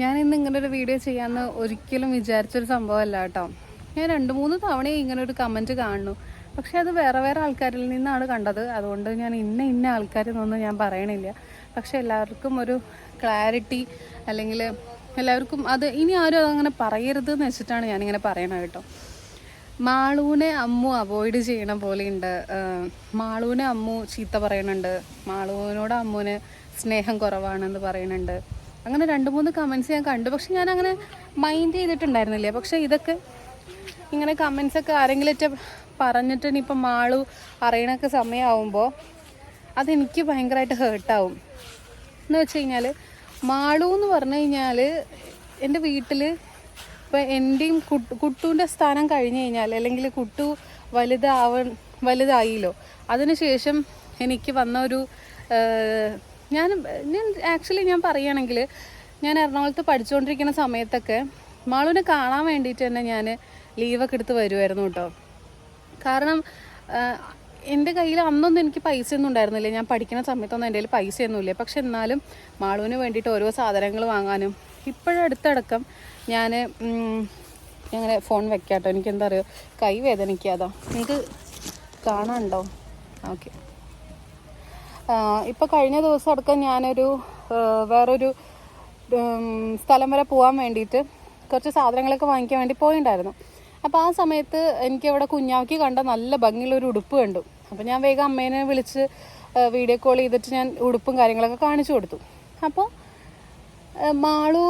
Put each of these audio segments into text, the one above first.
ഞാൻ ഇന്ന് ഇങ്ങനെ ഒരു വീഡിയോ ചെയ്യാമെന്ന് ഒരിക്കലും വിചാരിച്ചൊരു സംഭവമല്ല കേട്ടോ. ഞാൻ രണ്ട് മൂന്ന് തവണ ഇങ്ങനെ ഒരു കമന്റ് കാണുന്നു. പക്ഷെ അത് വേറെ വേറെ ആൾക്കാരിൽ നിന്നാണ് കണ്ടത്. അതുകൊണ്ട് ഞാൻ ഇന്ന ഇന്ന ആൾക്കാരെന്നൊന്നും ഞാൻ പറയണില്ല. പക്ഷെ എല്ലാവർക്കും ഒരു ക്ലാരിറ്റി അല്ലെങ്കിൽ എല്ലാവർക്കും അത് ഇനി ആരും അതങ്ങനെ പറയരുത് എന്ന് വെച്ചിട്ടാണ് ഞാനിങ്ങനെ പറയണത് കേട്ടോ. മാളൂനെ അമ്മു അവോയ്ഡ് ചെയ്യണ പോലെയുണ്ട് മാളൂനെ അമ്മു ചീത്ത പറയണുണ്ട്. മാളൂനോട് അമ്മുവിന് സ്നേഹം കുറവാണെന്ന് പറയുന്നുണ്ട് അങ്ങനെ രണ്ട് മൂന്ന് കമൻസ് ഞാൻ കണ്ടു. പക്ഷെ ഞാൻ അങ്ങനെ മൈൻഡ് ചെയ്തിട്ടുണ്ടായിരുന്നില്ല. പക്ഷേ ഇതൊക്കെ ഇങ്ങനെ കമൻസ് ഒക്കെ ആരെങ്കിലും പറഞ്ഞിട്ട് ഇനിയിപ്പം മാളു അറിയണൊക്കെ സമയമാവുമ്പോൾ അതെനിക്ക് ഭയങ്കരമായിട്ട് ഹേർട്ടാവും എന്ന് വെച്ച് കഴിഞ്ഞാൽ മാളു എന്ന് പറഞ്ഞു കഴിഞ്ഞാൽ എന്റെ വീട്ടിൽ ഇപ്പം എന്റെയും കുട്ടു കുട്ടുവിന്റെ സ്ഥാനം കഴിഞ്ഞു കഴിഞ്ഞാൽ അല്ലെങ്കിൽ കുട്ടു വലുതാവ വലുതായില്ലോ. അതിനുശേഷം എനിക്ക് വന്ന ഒരു ഞാൻ ഞാൻ ആക്ച്വലി ഞാൻ പറയുകയാണെങ്കിൽ ഞാൻ എറണാകുളത്ത് പഠിച്ചുകൊണ്ടിരിക്കുന്ന സമയത്തൊക്കെ മാളുവിനെ കാണാൻ വേണ്ടിയിട്ട് തന്നെ ഞാൻ ലീവൊക്കെ എടുത്ത് വരുമായിരുന്നു കേട്ടോ. കാരണം എന്റെ കയ്യിൽ അന്നൊന്നും എനിക്ക് പൈസ ഒന്നും ഉണ്ടായിരുന്നില്ല. ഞാൻ പഠിക്കുന്ന സമയത്തൊന്നും എന്റെ കയ്യിൽ പൈസ ഒന്നുമില്ല പക്ഷെ എന്നാലും മാളുവിന് വേണ്ടിയിട്ട് ഓരോ സാധനങ്ങൾ വാങ്ങാനും ഇപ്പോഴടുത്തടക്കം ഞാൻ അങ്ങനെ ഫോൺ വെക്കാട്ടോ. എനിക്ക് എന്താ പറയുക കൈ വേദനിക്കാതോ നിങ്ങൾക്ക് കാണാനുണ്ടോ ഓക്കെ ഇപ്പോൾ കഴിഞ്ഞ ദിവസം അടക്കം ഞാനൊരു വേറൊരു സ്ഥലം വരെ പോകാൻ വേണ്ടിയിട്ട് കുറച്ച് സാധനങ്ങളൊക്കെ വാങ്ങിക്കാൻ വേണ്ടി പോയിണ്ടായിരുന്നു. അപ്പോൾ ആ സമയത്ത് എനിക്ക് അവിടെ കുഞ്ഞാക്കി കണ്ട നല്ല ഭംഗിയുള്ള ഒരു ഉടുപ്പ് കണ്ടു. അപ്പോൾ ഞാൻ വേഗം അമ്മേനെ വിളിച്ച് വീഡിയോ കോൾ ചെയ്തിട്ട് ഞാൻ ഉടുപ്പും കാര്യങ്ങളൊക്കെ കാണിച്ചു കൊടുത്തു. അപ്പോൾ മാളു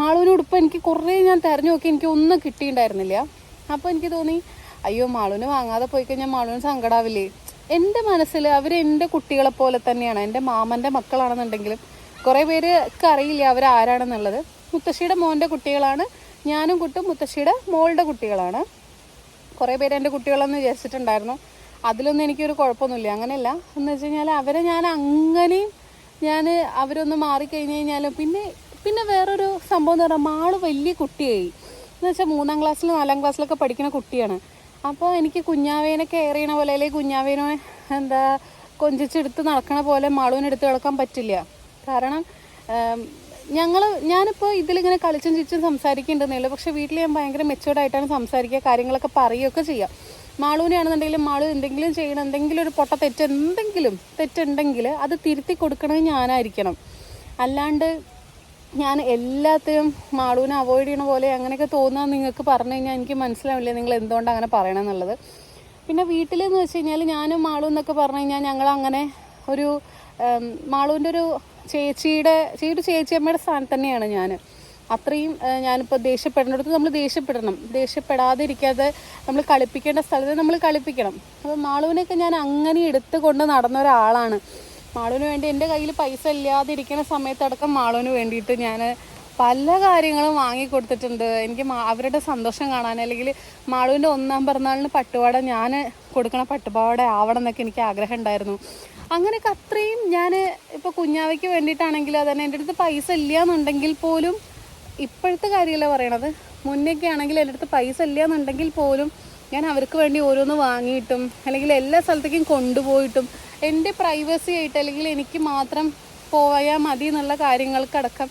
മാളുവിന് ഉടുപ്പ് എനിക്ക് കുറേ ഞാൻ തിരഞ്ഞു നോക്കി എനിക്ക് ഒന്നും കിട്ടിയിട്ടുണ്ടായിരുന്നില്ല അപ്പോൾ എനിക്ക് തോന്നി അയ്യോ മാളുവിന് വാങ്ങാതെ പോയി കഴിഞ്ഞാൽ മാളുവിന് സങ്കടാവില്ലേ? എന്റെ മനസ്സിൽ അവർ എന്റെ കുട്ടികളെ പോലെ തന്നെയാണ്. എന്റെ മാമന്റെ മക്കളാണെന്നുണ്ടെങ്കിലും കുറേ പേർക്ക് അറിയില്ല അവർ ആരാണെന്നുള്ളത്. മുത്തശ്ശിയുടെ മോന്റെ കുട്ടികളാണ്. ഞാനും കുട്ടും മുത്തശ്ശിയുടെ മോളുടെ കുട്ടികളാണ്. കുറേ പേര് എന്റെ കുട്ടികളെന്ന് വിചാരിച്ചിട്ടുണ്ടായിരുന്നു. അതിലൊന്നും എനിക്കൊരു കുഴപ്പമൊന്നുമില്ല. അങ്ങനെയല്ല. എന്ന് വെച്ച് കഴിഞ്ഞാൽ അവരെ ഞാൻ അങ്ങനെയും ഞാൻ അവരൊന്ന് മാറിക്കഴിഞ്ഞ് കഴിഞ്ഞാലും പിന്നെ പിന്നെ വേറൊരു സംഭവം എന്ന് പറഞ്ഞാൽ മാൾ വലിയ കുട്ടിയായി. എന്ന് വെച്ചാൽ മൂന്നാം ക്ലാസ്സിൽ നാലാം ക്ലാസ്സിലൊക്കെ പഠിക്കുന്ന കുട്ടിയാണ്. അപ്പോൾ എനിക്ക് കുഞ്ഞാവേനെ കെയർ ചെയ്യണ പോലെ അല്ലെങ്കിൽ കുഞ്ഞാവേനെ എന്താ കൊഞ്ചിച്ചെടുത്ത് നടക്കണ പോലെ മാളുവിനെടുത്ത് കിടക്കാൻ പറ്റില്ല. കാരണം ഞങ്ങൾ ഞാനിപ്പോൾ ഇതിലിങ്ങനെ കളിച്ചും ചിരിച്ചും സംസാരിക്കേണ്ടെന്നേ പക്ഷേ വീട്ടിൽ ഞാൻ ഭയങ്കര മെച്ചോർഡായിട്ടാണ് സംസാരിക്കുക കാര്യങ്ങളൊക്കെ പറയുകയൊക്കെ ചെയ്യുക. മാളൂനെയാണെന്നുണ്ടെങ്കിലും മാളു എന്തെങ്കിലും ചെയ്യണം എന്തെങ്കിലും ഒരു പൊട്ട തെറ്റ് എന്തെങ്കിലും തെറ്റുണ്ടെങ്കിൽ അത് തിരുത്തി കൊടുക്കണത് ഞാനായിരിക്കണം. അല്ലാണ്ട് ഞാൻ എല്ലാത്തിനും മാളൂനെ അവോയ്ഡ് ചെയ്യണ പോലെ അങ്ങനെയൊക്കെ തോന്നാൻ നിങ്ങൾക്ക് പറഞ്ഞു കഴിഞ്ഞാൽ എനിക്ക് മനസ്സിലാവില്ല നിങ്ങൾ എന്തുകൊണ്ട് അങ്ങനെ പറയണമെന്നുള്ളത് പിന്നെ വീട്ടിലെന്ന് വെച്ച് കഴിഞ്ഞാൽ ഞാനും മാളു എന്നൊക്കെ പറഞ്ഞു കഴിഞ്ഞാൽ ഞങ്ങൾ അങ്ങനെ ഒരു മാളൂന്റെ ഒരു ചേച്ചിയുടെ ചേച്ചി ചേച്ചിയമ്മയുടെ സ്ഥാനത്ത് തന്നെയാണ് ഞാൻ. അത്രയും ഞാനിപ്പോൾ ദേഷ്യപ്പെടേണ്ടടുത്ത് നമ്മൾ ദേഷ്യപ്പെടണം. ദേഷ്യപ്പെടാതിരിക്കാതെ നമ്മൾ കളിപ്പിക്കേണ്ട സ്ഥലത്ത് നമ്മൾ കളിപ്പിക്കണം. അപ്പോൾ മാളുവിനെയൊക്കെ ഞാൻ അങ്ങനെ എടുത്തു കൊണ്ട് നടന്ന ഒരാളാണ് മാളുവിന് വേണ്ടി എന്റെ കയ്യിൽ പൈസ ഇല്ലാതിരിക്കുന്ന സമയത്തടക്കം മാളുവിന് വേണ്ടിയിട്ട് ഞാൻ പല കാര്യങ്ങളും വാങ്ങിക്കൊടുത്തിട്ടുണ്ട്. എനിക്ക് അവരുടെ സന്തോഷം കാണാൻ അല്ലെങ്കിൽ മാളുവിന്റെ ഒന്നാം പിറന്നാളിന് പട്ടുപാട ഞാൻ കൊടുക്കണ പട്ടുപാവാട ആവണം എന്നൊക്കെ എനിക്ക് ആഗ്രഹം ഉണ്ടായിരുന്നു. അങ്ങനെയൊക്കെ അത്രയും ഞാൻ ഇപ്പോൾ കുഞ്ഞാവയ്ക്ക് വേണ്ടിയിട്ടാണെങ്കിലും അതന്നെ എന്റെ അടുത്ത് പൈസ ഇല്ല എന്നുണ്ടെങ്കിൽ പോലും ഇപ്പോഴത്തെ കാര്യമല്ല പറയണത്? മുന്നേക്കെ ആണെങ്കിൽ എന്റെ അടുത്ത് പൈസ ഇല്ല എന്നുണ്ടെങ്കിൽ പോലും ഞാൻ അവർക്ക് വേണ്ടി ഓരോന്ന് വാങ്ങിയിട്ടും അല്ലെങ്കിൽ എല്ലാ സ്ഥലത്തേക്കും കൊണ്ടുപോയിട്ടും എന്റെ പ്രൈവസി ആയിട്ട് അല്ലെങ്കിൽ എനിക്ക് മാത്രം പോയാൽ മതി എന്നുള്ള കാര്യങ്ങൾക്കടക്കം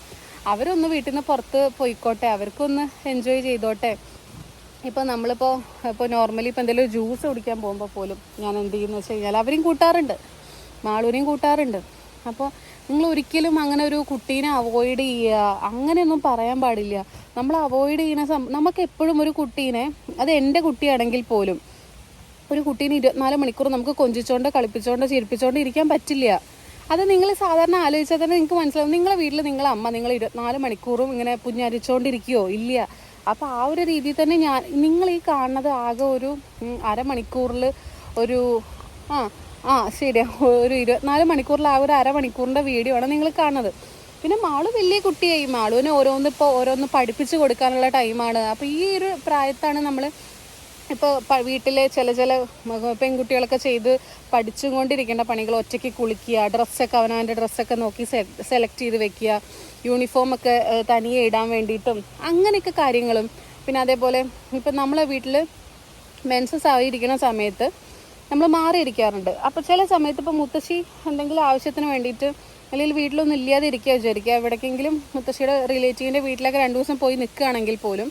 അവരൊന്ന് വീട്ടിൽ നിന്ന് പുറത്ത് പോയിക്കോട്ടെ അവർക്കൊന്ന് എൻജോയ് ചെയ്തോട്ടെ. ഇപ്പോൾ നമ്മളിപ്പോൾ ഇപ്പോൾ നോർമലി ഇപ്പോൾ എന്തെങ്കിലും ജ്യൂസ് കുടിക്കാൻ പോകുമ്പോൾ പോലും ഞാൻ എന്ത് ചെയ്യുന്നു വെച്ച് കഴിഞ്ഞാൽ അവരെയും കൂട്ടാറുണ്ട്. മാളൂരെയും കൂട്ടാറുണ്ട്. അപ്പോൾ നിങ്ങൾ ഒരിക്കലും അങ്ങനെ ഒരു കുട്ടീനെ അവോയ്ഡ് ചെയ്യുക അങ്ങനെയൊന്നും പറയാൻ പാടില്ല. നമ്മൾ അവോയ്ഡ് ചെയ്യുന്ന സം നമുക്ക് എപ്പോഴും ഒരു കുട്ടീനെ അത് എന്റെ കുട്ടിയാണെങ്കിൽ പോലും ഒരു കുട്ടീനെ ഇരുപത്തിനാല് മണിക്കൂർ നമുക്ക് കൊഞ്ചിച്ചോണ്ട് കളിപ്പിച്ചോണ്ട് ചിരിപ്പിച്ചോണ്ട് ഇരിക്കാൻ പറ്റില്ല. അത് നിങ്ങൾ സാധാരണ ആലോചിച്ചാൽ തന്നെ നിങ്ങൾക്ക് മനസ്സിലാവും. നിങ്ങളെ വീട്ടിൽ നിങ്ങളെ അമ്മ നിങ്ങൾ ഇരുപത്തിനാല് മണിക്കൂറും ഇങ്ങനെ പുഞ്ഞരിച്ചോണ്ടിരിക്കുകയോ ഇല്ല. അപ്പോൾ ആ ഒരു രീതിയിൽ തന്നെ ഞാൻ നിങ്ങൾ ഈ കാണുന്നത് ആകെ ഒരു അരമണിക്കൂറിൽ ഒരു ആ ആ ശരിയാ. ഒരു ഇരുപത്തിനാല് മണിക്കൂറിൽ ആ ഒരു അരമണിക്കൂറിന്റെ വീഡിയോ ആണ് നിങ്ങൾ കാണുന്നത്. പിന്നെ മാൾ വലിയ കുട്ടിയായി. മാളുവിനെ ഓരോന്ന് ഇപ്പോൾ ഓരോന്ന് പഠിപ്പിച്ച് കൊടുക്കാനുള്ള ടൈമാണ് അപ്പോൾ ഈ ഒരു പ്രായത്താണ് നമ്മൾ ഇപ്പോൾ വീട്ടിലെ ചില ചില പെൺകുട്ടികളൊക്കെ ചെയ്ത് പഠിച്ചും കൊണ്ടിരിക്കേണ്ട പണികൾ ഒറ്റയ്ക്ക് കുളിക്കുക ഡ്രസ്സൊക്കെ അവനവന്റെ ഡ്രസ്സൊക്കെ നോക്കി സെലക്ട് ചെയ്ത് വെക്കുക യൂണിഫോമൊക്കെ തനിയെ ഇടാൻ വേണ്ടിയിട്ടും അങ്ങനെയൊക്കെ കാര്യങ്ങളും. പിന്നെ അതേപോലെ ഇപ്പം നമ്മളെ വീട്ടിൽ മെൻസസ് ആയിരിക്കുന്ന സമയത്ത് നമ്മൾ മാറിയിരിക്കാറുണ്ട്. അപ്പോൾ ചില സമയത്ത് ഇപ്പോൾ മുത്തശ്ശി എന്തെങ്കിലും ആവശ്യത്തിന് വേണ്ടിയിട്ട് അല്ലെങ്കിൽ വീട്ടിലൊന്നും ഇല്ലാതെ ഇരിക്കുക വിചാരിക്കുക എവിടേക്കെങ്കിലും മുത്തശ്ശിയുടെ റിലേറ്റീവിന്റെ വീട്ടിലൊക്കെ രണ്ട് ദിവസം പോയി നിൽക്കുകയാണെങ്കിൽ പോലും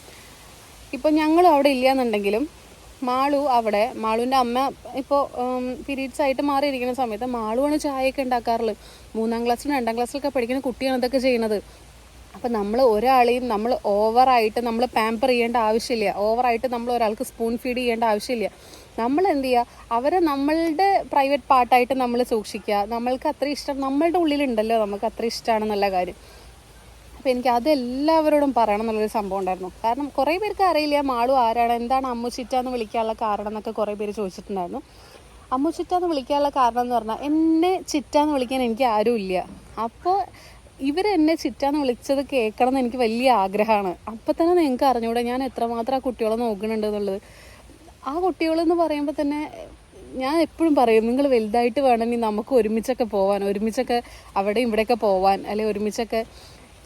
ഇപ്പം ഞങ്ങളും അവിടെ ഇല്ലയെന്നുണ്ടെങ്കിലും മാളു അവിടെ. മാളുവിന്റെ അമ്മ ഇപ്പോൾ പീരീഡ്സ് ആയിട്ട് മാറിയിരിക്കുന്ന സമയത്ത് മാളുവാണ് ചായയൊക്കെ ഉണ്ടാക്കാറുള്ളത്. മൂന്നാം ക്ലാസ്സിലും രണ്ടാം ക്ലാസ്സിലൊക്കെ പഠിക്കുന്ന കുട്ടിയാണ് ഇതൊക്കെ ചെയ്യുന്നത്. അപ്പം നമ്മൾ ഒരാളെയും നമ്മൾ ഓവറായിട്ട് നമ്മൾ പാമ്പർ ചെയ്യേണ്ട ആവശ്യമില്ല. ഓവറായിട്ട് നമ്മൾ ഒരാൾക്ക് സ്പൂൺ ഫീഡ് ചെയ്യേണ്ട ആവശ്യമില്ല. നമ്മൾ എന്ത് ചെയ്യുക അവരെ നമ്മളുടെ പ്രൈവറ്റ് പാർട്ടായിട്ട് നമ്മൾ സൂക്ഷിക്കുക. നമ്മൾക്ക് അത്ര ഇഷ്ടം നമ്മളുടെ ഉള്ളിലുണ്ടല്ലോ നമുക്ക് അത്ര ഇഷ്ടമാണെന്നുള്ള കാര്യം. അപ്പോൾ എനിക്ക് അതെല്ലാവരോടും പറയണം എന്നുള്ളൊരു സംഭവം ഉണ്ടായിരുന്നു. കാരണം കുറേ പേർക്ക് അറിയില്ല മാളു ആരാണ് എന്താണ് അമ്മു ചിറ്റ എന്ന് വിളിക്കാനുള്ള കാരണം എന്നൊക്കെ കുറേ പേര് ചോദിച്ചിട്ടുണ്ടായിരുന്നു. അമ്മു ചിറ്റ എന്ന് വിളിക്കാനുള്ള കാരണം എന്ന് പറഞ്ഞാൽ എന്നെ ചിറ്റ എന്ന് വിളിക്കാൻ എനിക്ക് ആരും ഇല്ല. അപ്പോൾ ഇവർ എന്നെ ചിറ്റ എന്ന് വിളിച്ചത് കേൾക്കണം എന്ന് എനിക്ക് വലിയ ആഗ്രഹമാണ്. അപ്പം തന്നെ നിങ്ങൾക്ക് അറിഞ്ഞൂടെ ഞാൻ എത്രമാത്രം ആ കുട്ടികളെ നോക്കുന്നുണ്ട് എന്നുള്ളത്. ആ കുട്ടികളെന്ന് പറയുമ്പോൾ തന്നെ ഞാൻ എപ്പോഴും പറയും നിങ്ങൾ വലുതായിട്ട് വേണമെങ്കിൽ നമുക്ക് ഒരുമിച്ചൊക്കെ പോവാൻ ഒരുമിച്ചൊക്കെ അവിടെയും ഇവിടെയൊക്കെ പോവാൻ അല്ലെങ്കിൽ ഒരുമിച്ചൊക്കെ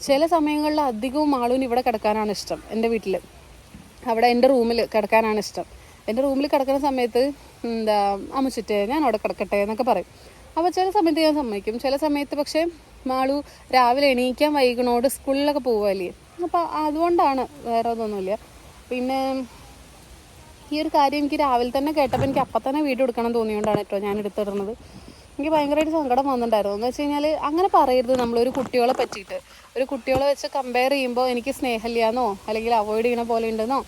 ചില സമയങ്ങളിൽ അധികവും ആളുവിന് ഇവിടെ കിടക്കാനാണ് ഇഷ്ടം എന്റെ വീട്ടിൽ. അവിടെ എന്റെ റൂമിൽ കിടക്കാനാണ് ഇഷ്ടം. എന്റെ റൂമിൽ കിടക്കുന്ന സമയത്ത് എന്താ അമ്മച്ചിട്ടേ ഞാൻ അവിടെ കിടക്കട്ടെ എന്നൊക്കെ പറയും. അപ്പോൾ ചില സമയത്ത് ഞാൻ സമ്മതിക്കും. ചില സമയത്ത് പക്ഷേ മാളു രാവിലെ എണീക്കാൻ വൈകണോട് സ്കൂളിലൊക്കെ പോവുമല്ലേ അപ്പോൾ അതുകൊണ്ടാണ് വേറെ ഒന്നുമില്ല പിന്നെ ഈ ഒരു കാര്യം എനിക്ക് രാവിലെ തന്നെ കേട്ടപ്പോൾ എനിക്ക് അപ്പം തന്നെ വീഡിയോ എടുക്കണം തോന്നിയോണ്ടാണ് കേട്ടോ ഞാൻ എടുത്തിടുന്നത്. എനിക്ക് ഭയങ്കരമായിട്ട് സങ്കടം വന്നിട്ടുണ്ടായിരുന്നു. എന്ന് വെച്ച് കഴിഞ്ഞാൽ അങ്ങനെ പറയരുത് നമ്മളൊരു കുട്ടികളെ പറ്റിയിട്ട്. ഒരു കുട്ടികളെ വെച്ച് കമ്പയർ ചെയ്യുമ്പോൾ എനിക്ക് സ്നേഹമില്ലാന്നോ അല്ലെങ്കിൽ അവോയ്ഡ് ചെയ്യണ പോലെ ഉണ്ടെന്നോ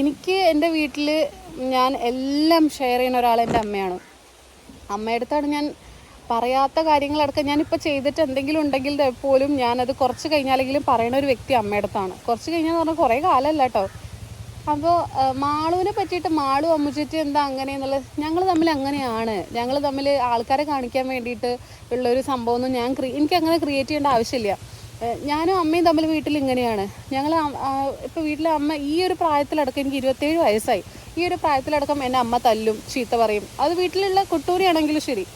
എനിക്ക് എന്റെ വീട്ടിൽ ഞാൻ എല്ലാം ഷെയർ ചെയ്യുന്ന ഒരാൾ എന്റെ അമ്മയാണ്. അമ്മയുടെ അടുത്താണ് ഞാൻ പറയാത്ത കാര്യങ്ങളടക്കം ഞാനിപ്പോൾ ചെയ്തിട്ട് എന്തെങ്കിലും ഉണ്ടെങ്കിൽ പോലും ഞാനത് കുറച്ച് കഴിഞ്ഞാലെങ്കിലും പറയുന്ന ഒരു വ്യക്തി അമ്മയുടെ അടുത്താണ്. കുറച്ച് കഴിഞ്ഞാൽ പറഞ്ഞാൽ കുറേ കാലമല്ല കേട്ടോ അപ്പോൾ മാളുവിനെ പറ്റിയിട്ട് മാളു അമ്മുചേച്ചി എന്താ അങ്ങനെ എന്നുള്ളത് ഞങ്ങൾ തമ്മിൽ അങ്ങനെയാണ്. ഞങ്ങൾ തമ്മിൽ ആൾക്കാരെ കാണിക്കാൻ വേണ്ടിയിട്ട് ഉള്ളൊരു സംഭവമൊന്നും ഞാൻ ക്രീ എനിക്ക് അങ്ങനെ ക്രിയേറ്റ് ചെയ്യേണ്ട ആവശ്യമില്ല. ഞാനും അമ്മയും തമ്മിൽ വീട്ടിൽ ഇങ്ങനെയാണ്. ഞങ്ങൾ ഇപ്പോൾ വീട്ടിലെ അമ്മ ഈ ഒരു പ്രായത്തിലടക്കം എനിക്ക് ഇരുപത്തേഴ് വയസ്സായി. ഈ ഒരു പ്രായത്തിലടക്കം എന്നെ അമ്മ തല്ലും ചീത്ത പറയും. അത് വീട്ടിലുള്ള കുട്ടൂരിയാണെങ്കിലും ശരി.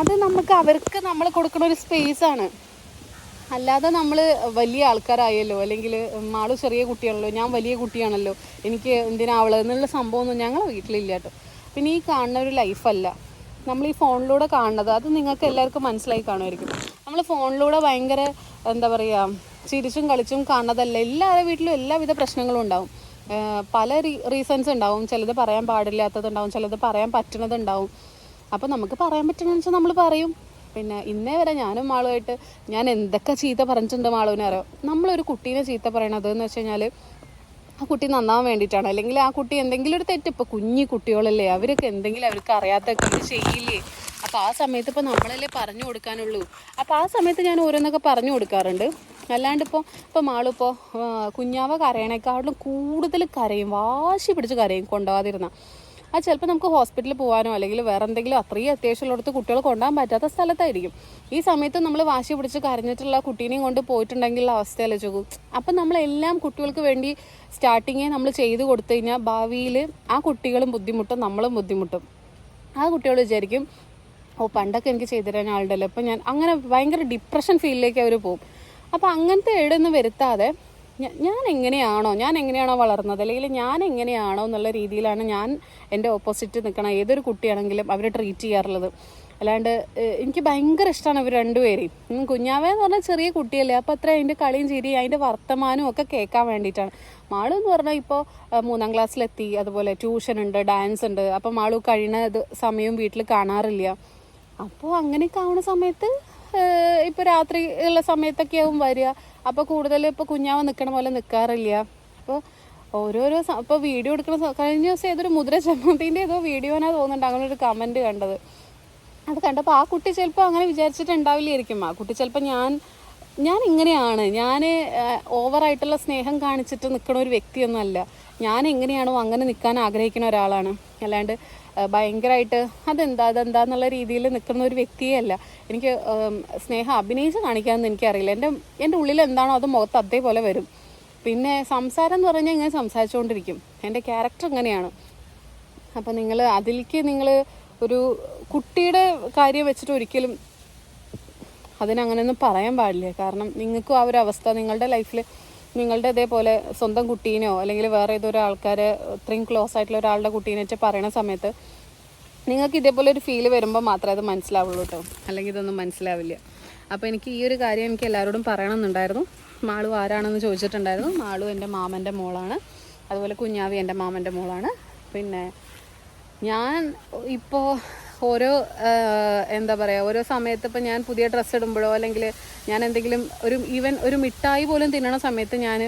അത് നമുക്ക് അവർക്ക് നമ്മൾ കൊടുക്കുന്ന ഒരു സ്പേസ് ആണ്. അല്ലാതെ നമ്മൾ വലിയ ആൾക്കാരായല്ലോ അല്ലെങ്കിൽ മാൾ ചെറിയ കുട്ടിയാണല്ലോ ഞാൻ വലിയ കുട്ടിയാണല്ലോ എനിക്ക് എന്തിനാ അവൾ എന്നുള്ള സംഭവമൊന്നും ഞങ്ങളെ വീട്ടിലില്ല കേട്ടോ. പിന്നെ ഈ കാണുന്ന ഒരു ലൈഫല്ല. നമ്മൾ ഈ ഫോണിലൂടെ കാണുന്നത് അത് നിങ്ങൾക്ക് എല്ലാവർക്കും മനസ്സിലായി കാണുമായിരിക്കും. നമ്മൾ ഫോണിലൂടെ ഭയങ്കര എന്താ പറയുക ചിരിച്ചും കളിച്ചും കാണുന്നതല്ല. എല്ലാവരുടെ വീട്ടിലും എല്ലാവിധ പ്രശ്നങ്ങളും ഉണ്ടാവും. പല റീസൺസ് ഉണ്ടാവും. ചിലത് പറയാൻ പാടില്ലാത്തതുണ്ടാവും ചിലത് പറയാൻ പറ്റണതുണ്ടാവും. അപ്പോൾ നമുക്ക് പറയാൻ പറ്റുന്നതെന്ന് വെച്ചാൽ നമ്മൾ പറയും. പിന്നെ ഇന്നേ വരെ ഞാനും മാളുമായിട്ട് ഞാൻ എന്തൊക്കെ ചീത്ത പറഞ്ഞിട്ടുണ്ട് മാളുവിനെ അറിയാം? നമ്മളൊരു കുട്ടീനെ ചീത്ത പറയണത് എന്ന് വെച്ച് കഴിഞ്ഞാൽ ആ കുട്ടി നന്നാവാൻ വേണ്ടിയിട്ടാണ്. അല്ലെങ്കിൽ ആ കുട്ടി എന്തെങ്കിലും ഒരു തെറ്റ് ഇപ്പോൾ കുഞ്ഞു കുട്ടികളല്ലേ അവരൊക്കെ എന്തെങ്കിലും അവർക്ക് അറിയാത്തൊക്കെ ചെയ്യില്ലേ? അപ്പോൾ ആ സമയത്ത് ഇപ്പോൾ നമ്മളല്ലേ പറഞ്ഞു കൊടുക്കാനുള്ളൂ. അപ്പോൾ ആ സമയത്ത് ഞാൻ ഓരോന്നൊക്കെ പറഞ്ഞു കൊടുക്കാറുണ്ട്. അല്ലാണ്ട് ഇപ്പോൾ ഇപ്പോൾ മാളിപ്പോൾ കുഞ്ഞാവ കരയണേക്കാളും കൂടുതൽ കരയും വാശി പിടിച്ച് കരയും കൊണ്ടുപോകാതിരുന്ന. അത് ചിലപ്പോൾ നമുക്ക് ഹോസ്പിറ്റലിൽ പോകാനോ അല്ലെങ്കിൽ വേറെ എന്തെങ്കിലും അത്രയും അത്യാവശ്യമുള്ളിടത്ത് കുട്ടികൾ കൊണ്ടാൻ പറ്റാത്ത സ്ഥലത്തായിരിക്കും. ഈ സമയത്ത് നമ്മൾ വാശി പിടിച്ച് കരഞ്ഞിട്ടുള്ള കുട്ടീനെയും കൊണ്ട് പോയിട്ടുണ്ടെങ്കിൽ അവസ്ഥയല്ലേ ചോദിക്കും. അപ്പം നമ്മളെല്ലാം കുട്ടികൾക്ക് വേണ്ടി സ്റ്റാർട്ടിങ്ങേ നമ്മൾ ചെയ്തു കൊടുത്തു കഴിഞ്ഞാൽ ഭാവിയിൽ ആ കുട്ടികളും ബുദ്ധിമുട്ടും നമ്മളും ബുദ്ധിമുട്ടും. ആ കുട്ടികൾ വിചാരിക്കും ഓ പണ്ടൊക്കെ എനിക്ക് ചെയ്തു തരാൻ ആളുണ്ടല്ലോ. അപ്പം ഞാൻ അങ്ങനെ ഭയങ്കര ഡിപ്രഷൻ ഫീലിലേക്ക് അവർ പോകും അപ്പോൾ അങ്ങനത്തെ ഏടൊന്നും വരുത്താതെ ഞാൻ എങ്ങനെയാണോ ഞാൻ എങ്ങനെയാണോ വളർന്നത്? അല്ലെങ്കിൽ ഞാൻ എങ്ങനെയാണോ എന്നുള്ള രീതിയിലാണ് ഞാൻ എന്റെ ഓപ്പോസിറ്റ് നിൽക്കണ ഏതൊരു കുട്ടിയാണെങ്കിലും അവരെ ട്രീറ്റ് ചെയ്യാറുള്ളത്. അല്ലാണ്ട് എനിക്ക് ഭയങ്കര ഇഷ്ടമാണ് ഇവർ രണ്ടുപേരെയും. കുഞ്ഞാവെന്ന് പറഞ്ഞാൽ ചെറിയ കുട്ടിയല്ലേ അപ്പോൾ അത്ര അതിന്റെ കളിയും ചിരിയും അതിന്റെ വർത്തമാനവും ഒക്കെ കേൾക്കാൻ വേണ്ടിയിട്ടാണ്. മാളു എന്ന് പറഞ്ഞാൽ ഇപ്പോൾ മൂന്നാം ക്ലാസ്സിലെത്തി അതുപോലെ ട്യൂഷൻ ഉണ്ട് ഡാൻസ് ഉണ്ട് അപ്പോൾ മാളു കഴിയുന്ന സമയവും വീട്ടിൽ കാണാറില്ല. അപ്പോൾ അങ്ങനെയൊക്കെ ആവുന്ന സമയത്ത് ഇപ്പോൾ രാത്രി ഉള്ള സമയത്തൊക്കെ ആവും വരിക. അപ്പോൾ കൂടുതൽ ഇപ്പോൾ കുഞ്ഞാവ് നിൽക്കണ പോലെ നിൽക്കാറില്ല അപ്പോൾ ഓരോരോ ഇപ്പോൾ വീഡിയോ എടുക്കുന്ന കഴിഞ്ഞ ദിവസം ഏതൊരു മുദ്ര ചമ്മന്തിന്റെ ഏതോ വീഡിയോ എന്നാ തോന്നുന്നുണ്ട്. അങ്ങനെ ഒരു കമന്റ് കണ്ടത്. അത് കണ്ടപ്പോൾ ആ കുട്ടി ചിലപ്പോൾ അങ്ങനെ വിചാരിച്ചിട്ടുണ്ടാവില്ലായിരിക്കും. ആ കുട്ടി ചിലപ്പോൾ ഞാൻ ഞാൻ ഇങ്ങനെയാണ്. ഞാൻ ഓവറായിട്ടുള്ള സ്നേഹം കാണിച്ചിട്ട് നിൽക്കണ ഒരു വ്യക്തിയൊന്നുമല്ല. ഞാൻ എങ്ങനെയാണോ അങ്ങനെ നിൽക്കാൻ ആഗ്രഹിക്കുന്ന ഒരാളാണ്. അല്ലാണ്ട് ഭയങ്കരമായിട്ട് അതെന്താ അതെന്താ എന്നുള്ള രീതിയിൽ നിൽക്കുന്ന ഒരു വ്യക്തിയല്ല. എനിക്ക് സ്നേഹം അഭിനയിച്ച് കാണിക്കാമെന്ന് എനിക്കറിയില്ല. എന്റെ എന്റെ ഉള്ളിൽ എന്താണോ അത് മുഖത്ത് അതേപോലെ വരും. പിന്നെ സംസാരം എന്ന് പറഞ്ഞാൽ ഇങ്ങനെ സംസാരിച്ചുകൊണ്ടിരിക്കും. എന്റെ ക്യാരക്ടർ ഇങ്ങനെയാണ്. അപ്പോൾ നിങ്ങൾ അതിലേക്ക് നിങ്ങൾ ഒരു കുട്ടിയുടെ കാര്യം വെച്ചിട്ട് ഒരിക്കലും അതിനങ്ങനെയൊന്നും പറയാൻ പാടില്ല. കാരണം നിങ്ങൾക്കും ആ ഒരു അവസ്ഥ നിങ്ങളുടെ ലൈഫിൽ നിങ്ങളുടെ ഇതേപോലെ സ്വന്തം കുട്ടീനോ അല്ലെങ്കിൽ വേറെ ഏതൊരു ആൾക്കാരെ ഇത്രയും ക്ലോസ് ആയിട്ടുള്ള ഒരാളുടെ കുട്ടീനെ വെച്ച് പറയണ സമയത്ത് നിങ്ങൾക്ക് ഇതേപോലെ ഒരു ഫീൽ വരുമ്പോൾ മാത്രമേ അത് മനസ്സിലാവുള്ളൂ കേട്ടോ അല്ലെങ്കിൽ ഇതൊന്നും മനസ്സിലാവില്ല. അപ്പോൾ എനിക്ക് ഈ ഒരു കാര്യം എനിക്ക് എല്ലാവരോടും പറയണമെന്നുണ്ടായിരുന്നു. മാളു ആരാണെന്ന് ചോദിച്ചിട്ടുണ്ടായിരുന്നു. മാളു എന്റെ മാമന്റെ മോളാണ്. അതുപോലെ കുഞ്ഞാവി എന്റെ മാമന്റെ മോളാണ്. പിന്നെ ഞാൻ ഇപ്പോൾ ഓരോ എന്താ പറയുക ഓരോ സമയത്ത് ഇപ്പം ഞാൻ പുതിയ ഡ്രസ്സ് ഇടുമ്പോഴോ അല്ലെങ്കിൽ ഞാൻ എന്തെങ്കിലും ഒരു ഈവൻ ഒരു മിഠായി പോലും തിന്നണ സമയത്ത് ഞാൻ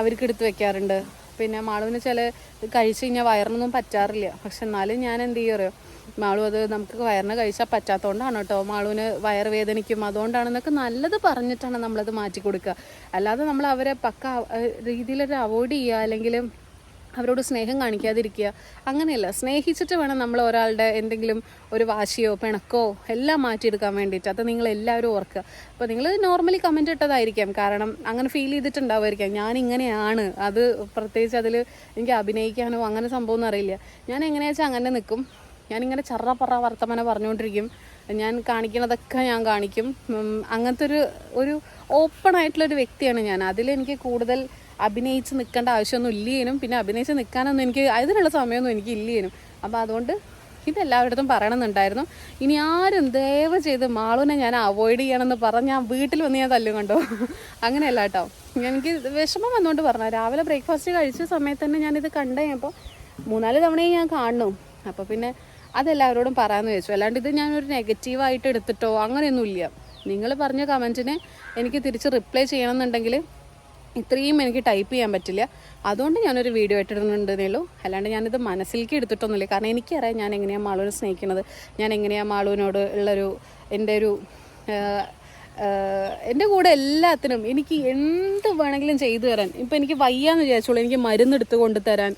അവർക്ക് എടുത്ത് വെക്കാറുണ്ട്. പിന്നെ മാളുവിന് ചില കഴിച്ച് കഴിഞ്ഞാൽ വയറിനൊന്നും പറ്റാറില്ല. പക്ഷെ എന്നാലും ഞാൻ എന്ത് ചെയ്യും അറിയോ? മാളു അത് നമുക്ക് വയറിന് കഴിച്ചാൽ പറ്റാത്തതുകൊണ്ടാണ് കേട്ടോ. മാളുവിന് വയറുവേദനിക്കും അതുകൊണ്ടാണെന്നൊക്കെ നല്ലത് പറഞ്ഞിട്ടാണ് നമ്മളത് മാറ്റി കൊടുക്കുക. അല്ലാതെ നമ്മൾ അവരെ പക്ക രീതിയിലൊരു അവോയ്ഡ് ചെയ്യുക അല്ലെങ്കിൽ അവരോട് സ്നേഹം കാണിക്കാതിരിക്കുക. അങ്ങനെയല്ല. സ്നേഹിച്ചിട്ട് വേണം നമ്മൾ ഒരാളുടെ എന്തെങ്കിലും ഒരു വാശിയോ പിണക്കോ എല്ലാം മാറ്റിയെടുക്കാൻ വേണ്ടിയിട്ട്. അത് നിങ്ങൾ എല്ലാവരും ഓർക്കുക. അപ്പോൾ നിങ്ങൾ നോർമലി കമന്റ് ഇട്ടതായിരിക്കാം. കാരണം അങ്ങനെ ഫീൽ ചെയ്തിട്ടുണ്ടാവുമായിരിക്കാം. ഞാൻ ഇങ്ങനെയാണ്. അത് പ്രത്യേകിച്ച് അതിൽ എനിക്ക് അഭിനയിക്കാനോ അങ്ങനെ സംഭവമൊന്നും അറിയില്ല. ഞാൻ എങ്ങനെയാ വെച്ചാൽ അങ്ങനെ നിൽക്കും. ഞാനിങ്ങനെ ചറ പറ വർത്തമാനം പറഞ്ഞുകൊണ്ടിരിക്കും. ഞാൻ കാണിക്കണതൊക്കെ ഞാൻ കാണിക്കും. അങ്ങനത്തെ ഒരു ഒരു ഓപ്പൺ ആയിട്ടുള്ളൊരു വ്യക്തിയാണ് ഞാൻ. അതിലെനിക്ക് കൂടുതൽ അഭിനയിച്ച് നിൽക്കേണ്ട ആവശ്യമൊന്നും ഇല്ലേനും. പിന്നെ അഭിനയിച്ച് നിൽക്കാനൊന്നും എനിക്ക് അതിനുള്ള സമയമൊന്നും എനിക്ക് ഇല്ലേനും. അപ്പോൾ അതുകൊണ്ട് ഇതെല്ലാവരുടെ പറയണമെന്നുണ്ടായിരുന്നു. ഇനി ആരും ദയവ് ചെയ്ത് മാളുവിനെ ഞാൻ അവോയ്ഡ് ചെയ്യണമെന്ന് പറഞ്ഞ് ഞാൻ വീട്ടിൽ വന്ന് ഞാൻ തല്ലും കണ്ടോ? അങ്ങനെയല്ല കേട്ടോ. എനിക്ക് വിഷമം വന്നുകൊണ്ട് പറഞ്ഞു രാവിലെ ബ്രേക്ക്ഫാസ്റ്റ് കഴിച്ച സമയത്ത് തന്നെ ഞാനിത് കണ്ടു കഴിഞ്ഞപ്പോൾ മൂന്നാൽ തവണയും ഞാൻ കാണുന്നു അപ്പോൾ പിന്നെ അതെല്ലാവരോടും പറയാമെന്ന് ചോദിച്ചു. അല്ലാണ്ട് ഇത് ഞാനൊരു നെഗറ്റീവായിട്ട് എടുത്തിട്ടോ? അങ്ങനെയൊന്നുമില്ല. നിങ്ങൾ പറഞ്ഞ കമന്റിന് എനിക്ക് തിരിച്ച് റിപ്ലൈ ചെയ്യണമെന്നുണ്ടെങ്കിൽ ഇത്രയും എനിക്ക് ടൈപ്പ് ചെയ്യാൻ പറ്റില്ല. അതുകൊണ്ട് ഞാനൊരു വീഡിയോ ഇട്ടിടുന്നുണ്ടെന്നേ ഉള്ളൂ അല്ലാണ്ട് ഞാനിത് മനസ്സിലേക്ക് എടുത്തിട്ടൊന്നുമില്ല. കാരണം എനിക്കറിയാം ഞാൻ എങ്ങനെയാണ് മാളുവിനെ സ്നേഹിക്കുന്നത്. ഞാൻ എങ്ങനെയാണ് മാളുവിനോട് ഉള്ളൊരു എന്റെ ഒരു എന്റെ കൂടെ എല്ലാത്തിനും എനിക്ക് എന്ത് വേണമെങ്കിലും ചെയ്തു തരാൻ. ഇപ്പം എനിക്ക് വയ്യാന്ന് വിചാരിച്ചോളൂ. എനിക്ക് മരുന്ന് എടുത്ത് കൊണ്ടു തരാൻ.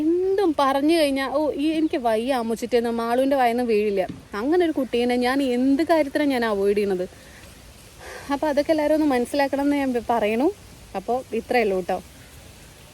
എന്തും പറഞ്ഞു കഴിഞ്ഞാൽ ഓ ഈ എനിക്ക് വയ്യ അമ്മച്ചിട്ടേന്ന് മാളുവിന്റെ വയന്ന് വീഴില്ല. അങ്ങനെ ഒരു കുട്ടീനെ ഞാൻ എന്ത് കാര്യത്തിനാണ് ഞാൻ അവോയ്ഡ് ചെയ്യുന്നത്? അപ്പോൾ അതൊക്കെ എല്ലാവരും ഒന്ന് മനസ്സിലാക്കണം എന്ന് ഞാൻ പറയണു. അപ്പോൾ ഇത്രയേ ഉള്ളൂ കേട്ടോ.